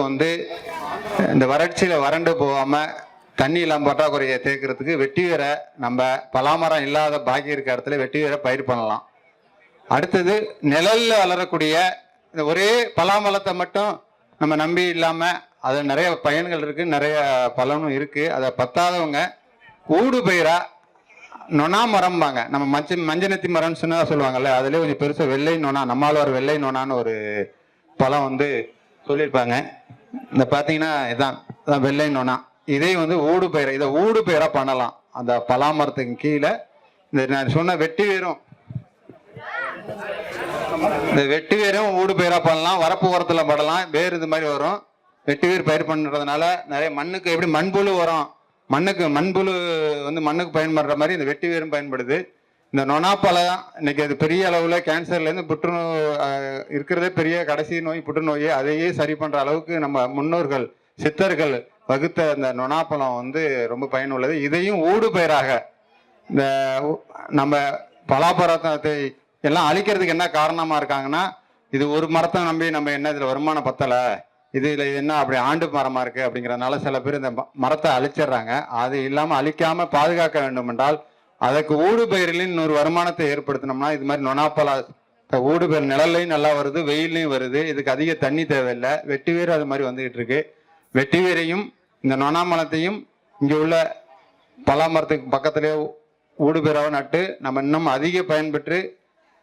மக்களுக்கு வந்து இந்த வறட்சியில் வறண்டு போகாமல் தண்ணி இல்லாமல் பற்றாக்குறையை தேக்கிறதுக்கு வெட்டி வேரை நம்ம பலாமரம் இல்லாத பாக்கி இருக்க இடத்துல வெட்டி வேரை பயிர் பண்ணலாம். அடுத்தது நிழலில் வளரக்கூடிய இந்த ஒரே பலாமரத்தை மட்டும் நம்ம நம்பி இல்லாமல் அதில் நிறைய பயன்கள் இருக்குது நிறைய பலனும் இருக்குது அதை பத்தாதவங்க ஊடு பயிராக நொனா மரம்பாங்க. நம்ம மஞ்ச மஞ்சனத்தி மரம்னு சொன்னதான் சொல்லுவாங்கல்ல அதுலேயே கொஞ்சம் பெருசாக வெள்ளை நொனா நம்மால் ஒரு வெள்ளை நொனான்னு ஒரு பழம் வந்து சொல்லியிருப்பாங்க. இந்த பார்த்தீங்கன்னா இதான் இதான் வெள்ளை நொனா. இதே வந்து ஊடு பயிர் இதை ஊடு பயிராக பண்ணலாம். அந்த பலாமரத்துக்கு கீழே இந்த நான் சொன்ன வெட்டி வேரும். இந்த வெட்டி வேரும் ஊடு பயிரா பண்ணலாம். வரப்பு ஓரத்தில் படலாம். வேறு இது மாதிரி வரும். வெட்டி வேர் பயிர் பண்ணுறதுனால நிறைய மண்ணுக்கு எப்படி மண்புழு உரம் மண்ணுக்கு மண்புழு வந்து மண்ணுக்கு பயன்படுற மாதிரி இந்த வெட்டி வேரும் பயன்படுது. இந்த நொனாப்பழம் இன்னைக்கு அது பெரிய அளவில் கேன்சர்லேருந்து புற்றுநோய் இருக்கிறதே பெரிய கடைசி நோய் புற்றுநோய் அதையே சரி பண்ணுற அளவுக்கு நம்ம முன்னோர்கள் சித்தர்கள் வகுத்த இந்த நொனாப்பழம் வந்து ரொம்ப பயனுள்ளது. இதையும் ஊடு பயிராக இந்த நம்ம பலாபரத்தை எல்லாம் அழிக்கிறதுக்கு என்ன காரணமாக இருக்காங்கன்னா இது ஒரு மரத்தை நம்பி நம்ம என்ன இதில் வருமானம் பத்தலை இது இதில் என்ன அப்படி ஆண்டு மரமாக இருக்குது அப்படிங்கிறதுனால சில பேர் இந்த ம- மரத்தை அழிச்சிடுறாங்க. அது இல்லாமல் அழிக்காமல் பாதுகாக்க வேண்டும் என்றால் அதுக்கு ஊடு பயிரில் இன்னொரு வருமானத்தை ஏற்படுத்தினோம்னா இது மாதிரி நொனாப்பலா ஊடு பயிர் நிழல்லையும் நல்லா வருது வெயிலையும் வருது இதுக்கு அதிக தண்ணி தேவையில்லை வெட்டி வேர் அது மாதிரி வந்துகிட்டு இருக்கு. வெட்டி வேரையும் இந்த நொனாமலத்தையும் இங்கே உள்ள பலாமரத்துக்கு பக்கத்திலே ஊடுபெறாக நட்டு நம்ம இன்னும் அதிக பயன்பெற்று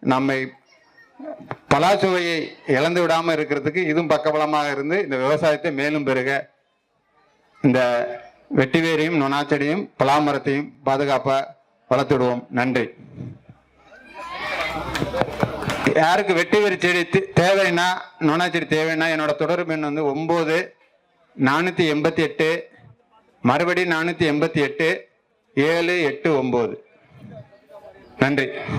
நம்மை பலாச்சுவையை இழந்து விடாமல் இருக்கிறதுக்கு இதுவும் பக்கபலமாக இருந்து இந்த விவசாயத்தை மேலும் பெருக. இந்த வெட்டிவேரையும் நொனாச்செடியும் பலாமரத்தையும் பாதுகாப்பாக வளர்த்துடுவோம். நன்றி. யாருக்கு வெட்டி வெறி செடி தே- தேவைன்னா நொனாச்செடி தேவைன்னா என்னோட தொடர்பு எண் வந்து ஒம்பது நானூற்றி எண்பத்தி எட்டு மறுபடி நானூற்றி எண்பத்தி எட்டு ஏழு எட்டு ஒம்பது. நன்றி.